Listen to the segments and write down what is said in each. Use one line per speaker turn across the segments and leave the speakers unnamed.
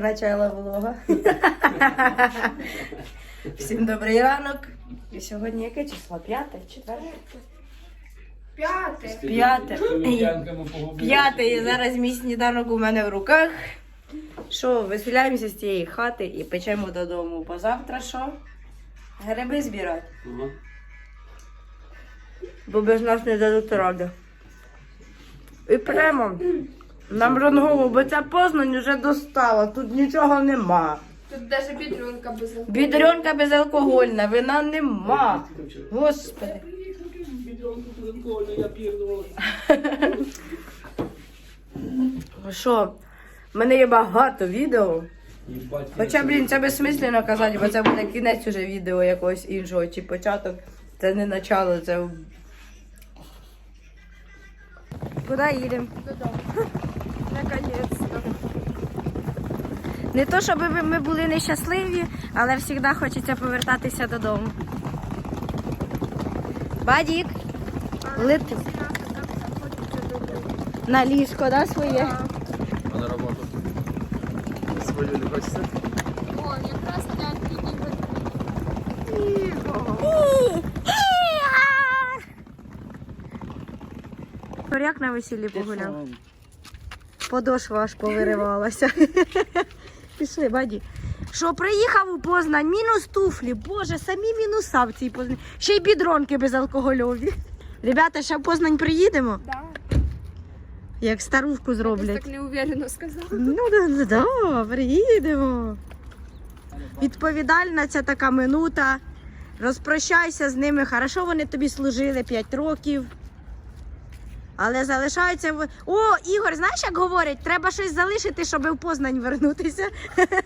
Начало влога. Всім добрий ранок. І сьогодні яке число? П'яте? Четверте?
П'яте.
П'яте. П'яте. І зараз мій сніданок у мене в руках. Що, виселяємося з цієї хати і печемо додому. Бо завтра що? Гриби збирати. Бо без нас не дадуть ради. І прямо. Нам рангово, бо ця Познань вже достала, тут нічого нема.
Тут даже бідрюнка без алкоголю.
Бідрюнка безалкогольна, вина нема. Господи. Ну Що, в мене є багато відео. Хоча, блін, це безсмислено казати, бо це буде кінець уже відео якогось іншого, чи початок. Це не начало, це. Куди їдемо?
Додому.
Наконець-то. Не то, щоб ми- були нещасливі, але завжди хочеться повертатися додому. Бадік, лети на ліжко, да, своє?
А на роботу? Свою не хочеться?
О, якраз п'ять днів.
Коряк на весіллі погуляв. Подошва аж повиривалася. Пішли, баді. Що приїхав у Познань, мінус туфлі. Боже, самі мінуса в цій Познані. Ще й бідронки безалкогольові. Ребята, ще в Познань приїдемо,
Да.
як старушку зроблять.
так неуверенно сказав.
Ну, да, да, приїдемо. Відповідальна ця така минута. Розпрощайся з ними. Хорошо, вони тобі служили 5 років. Але залишаються в. О, Ігор, знаєш, як говорять, треба щось залишити, щоб в Познань вернутися.
Добре,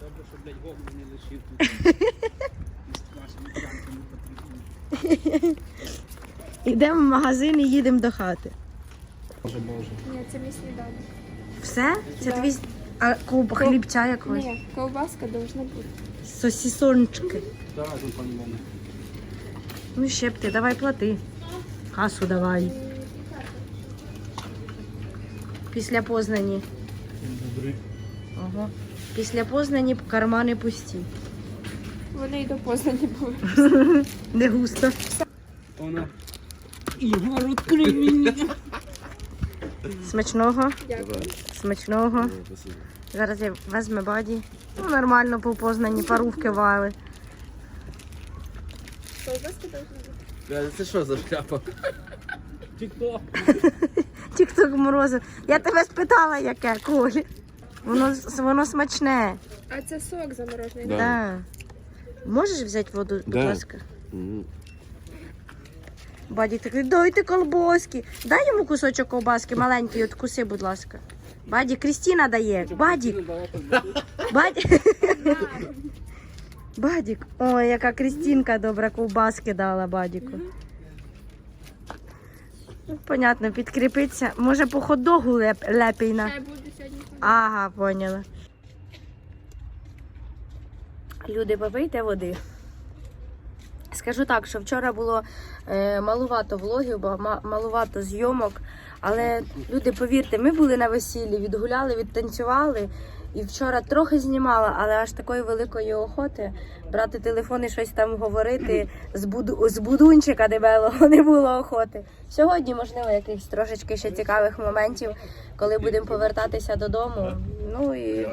що, блядь, вогню не лишив тут. З вашими п'янками потрібно.
Йдемо в магазин і їдемо до хати.
Боже, боже.
Ні, це мій сніданок.
Все? Це
Да.
твій а, куб, хлібця якогось.
Ні, ковбаска должна бути.
Сосісончики.
Так, тут пані мене.
Ну, щепти, давай плати. Касу давай. Після Познані.
Добре.
Ага. Після Познані кармани пусті.
Вони й до Познані були.
Не густо.
Вона. Ігор, відкрий мені.
Смачного,
Дякую.
смачного. Зараз я візьму баді. Ну, нормально по Познані, парувки вали.
Ковбаска должна бути.
Бля, Це що за шляпа? Тік-ток.
Тік-ток морозив. Я тебе спитала, яке, Колі. Воно, воно смачне.
А це сок заморожений.
Да.
Да. Можеш взяти воду, будь
Да.
ласка? Баді такий, дайте колбаски. Дай йому кусочок ковбаски, маленький, откуси, будь ласка. Баді, Крістіна дає. Бадік. Бадік. Бадік. Ой, яка Крістінка добра ковбаски дала Бадіку. Ну, понятно, підкріпиться. Може по хот-догу леп, лепій на.
Хай сьогодні.
Ага, поняла. Люди, попийте води. Скажу так, що вчора було е, малувато влогів, бо малувато зйомок. Але люди, повірте, ми були на весіллі, відгуляли, відтанцювали. І вчора трохи знімала, але аж такої великої охоти брати телефон і щось там говорити з, буду, з будунчика дебелого не було охоти. Сьогодні, можливо, якихось трошечки ще цікавих моментів, коли будемо повертатися додому. Ну і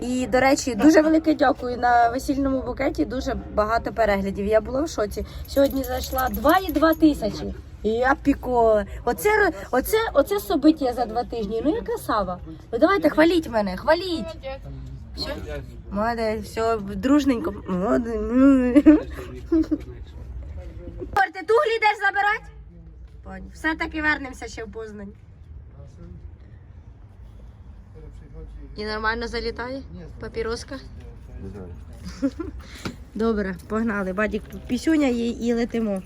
і, до речі, дуже велике дякую на весільному букеті. Дуже багато переглядів. Я була в шоці. Сьогодні зайшла 2,2 тисячі. І я пікола. Оце, оце, оце собиття за два тижні. Ну яка сава. Ну давайте хваліть мене, хваліть. Молодець, все, дружненько. Молодець. Ігор, ти туглі йдеш забирати? Поняв. Все-таки вернемося ще в Познань. І нормально залітає? Папіроска? Добре, погнали. Бадік пісюня і, і летимо.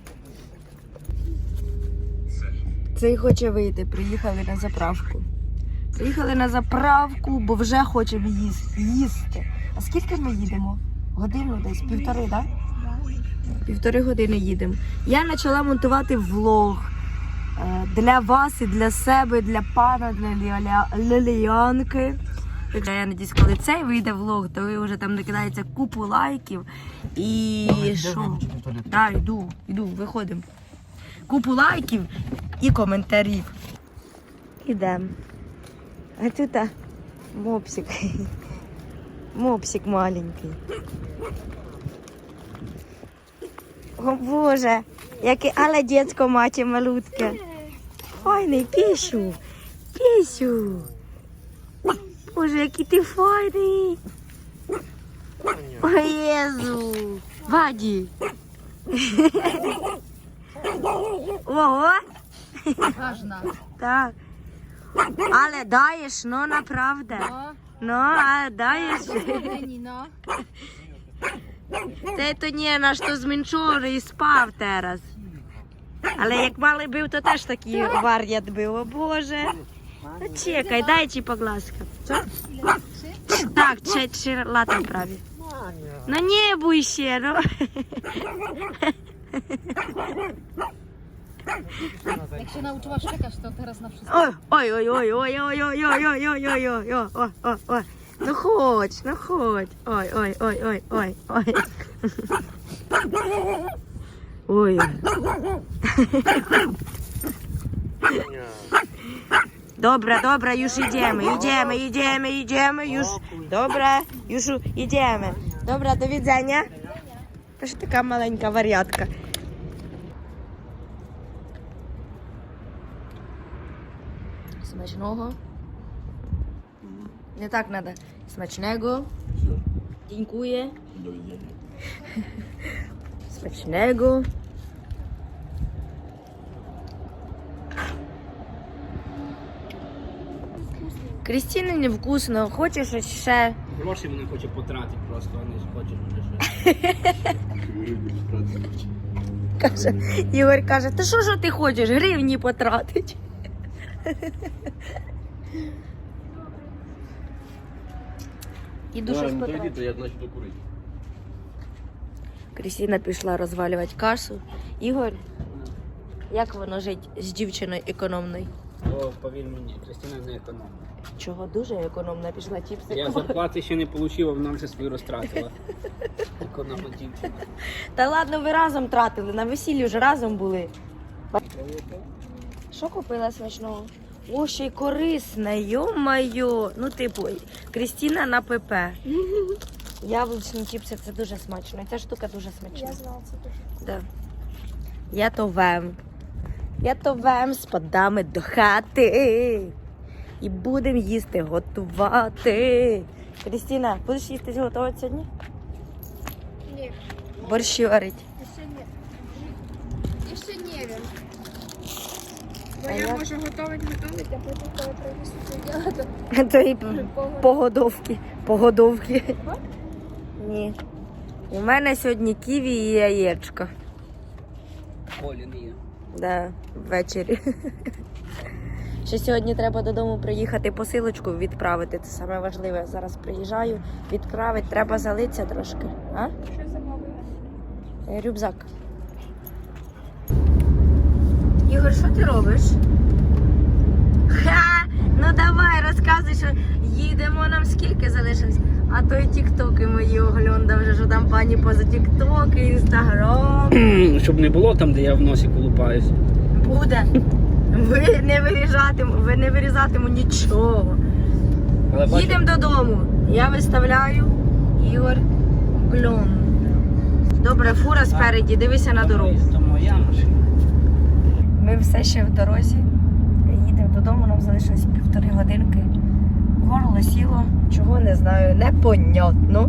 Цей хоче вийти. Приїхали на заправку. Приїхали на заправку, бо вже хочемо їсти. їсти. А скільки ми їдемо? Годину десь, півтори, так? Півтори години їдемо. Я почала монтувати влог. е, для вас і для себе, для пана, для Ліля- Ліліянки. Я надіюсь, коли цей вийде влог, то ви вже там накидається купу лайків. І що? Так, йду, йду, виходимо. Купу лайків і коментарів. Ідемо. А тут а, мопсик. Мопсик маленький. О Боже, яке але дітсько маті малютке. Файний піщу. Піщу. Боже, який ти файний. Ой, Єзу. Ваді. Ого.
Ważna.
Так. Але даєш, ну направда.
No,
Ну, а даєш.
no.
Це то ні, на що зменшує і спав зараз. Але як малий був, то теж такий вар'ят був. О Боже. Ну, чекай, дай чи погласка. Так, чи, чи лата праві. Ну не буй ще, ну.
Jak się nauczyłaś czekać, to teraz na wszystko.
Ой, ой, ой, ой, ой, ой, ой, ой, ой, ой, ой, ой, ой, ой, ой, ой. Ну ходь, ну ходь. Ой, ой, ой, ой, ой, ой. Ой. Добре, добре, już idziemy, idziemy, idziemy, idziemy, już. Добре, już idziemy. Dobra, do widzenia. Też taka maleńka wariatka. Смачного. Не так надо. Смачnego. Dziękuję. Смачnego. Крістіни невкусно. Хочеш ще?
Гроші вона хоче потратити просто, а не хоче вже щось.
Каже, Ігор каже, та що ж ти хочеш? Гривні потратить. Іду щось
я докурити.
Крістіна пішла розвалювати кашу. Ігор, як воно жить з дівчиною економною?
О, повір мені, Кристина не економна.
Чого дуже економна пішла чіпси.
Я зарплати ще не отримав, вона вже свою розтратила. Економна дівчина.
Та ладно, ви разом тратили, на весіллі вже разом були. Що купила смачного? О, ще й корисне, йо-майо. Ну, типу, Крістіна на ПП. Яблучні чіпси це дуже смачно. Ця штука дуже смачна.
Я знала це дуже.
Да. Я то вем. Я то вем з подами до хати. І будемо їсти готувати. Крістіна, будеш їсти готувати сьогодні?
Ні,
Борщі варить.
ще ні. Ще не.
А
я
я-
можу готувати, готувати, а потім, коли діло, то
То і погодовки. Погодовки. Ні. У мене сьогодні ківі і яєчко.
Олі є.
Да, ввечері. Ще сьогодні треба додому приїхати посилочку відправити. Це саме важливе. Зараз приїжджаю, відправити, треба залитися трошки. А?
Що замовила?
Рюкзак. Ігор, що ти робиш? Ха! Ну давай, розказуй, що їдемо нам скільки залишилось. А то і тіктоки мої оглядав вже, що там пані поза тіктоки, інстаграм.
Щоб не було там, де я в носі колупаюсь.
Буде. Ви не вирізатиму, ви не вирізатиму нічого.
Але
Їдемо додому. Я виставляю Ігор Гльон. Добре, фура спереді, дивися на дорогу.
то моя машина.
Ми все ще в дорозі. Їдемо додому, нам залишилось півтори годинки. Горло сіло, чого не знаю, непонятно.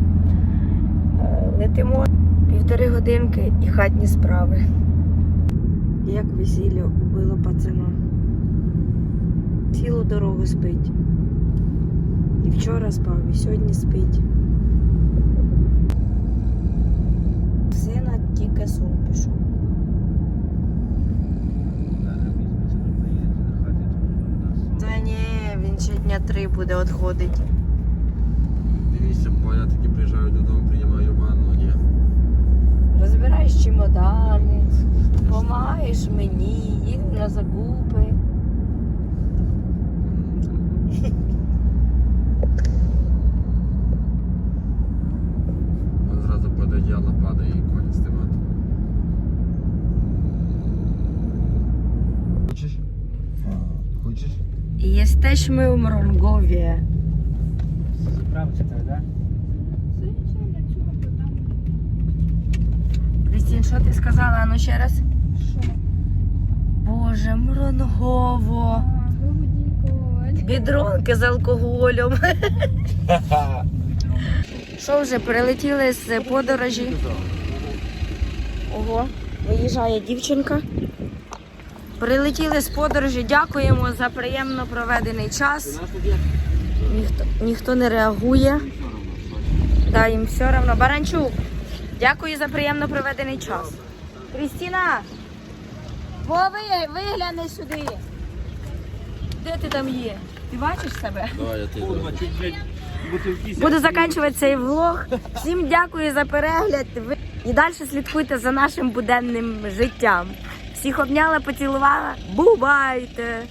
Е, Летимо півтори годинки і хатні справи. Як весілля убило пацана. Цілу дорогу спить. І вчора спав, і сьогодні спить. Сина тільки сон пішов. Та ні, він ще дня три буде відходити. Jesteśmy w Mrągowie.
Заїжджай на цього.
Крістін, що ти сказала? А Ну ще раз.
Що?
Боже, Мронгово. Бідронки з алкоголем. Що вже, прилетіли з подорожі? Ого, виїжджає дівчинка. Прилетіли з подорожі, дякуємо за приємно проведений час. Ніхто, ніхто не реагує. Да, їм все одно. Баранчук, дякую за приємно проведений час. Крістіна, Вови, вигляни сюди. Де ти там є? Ти бачиш себе?
Я ти.
Буду закінчувати цей влог. Всім дякую за перегляд. І далі слідкуйте за нашим буденним життям. Всіх обняла, поцілувала. Бувайте!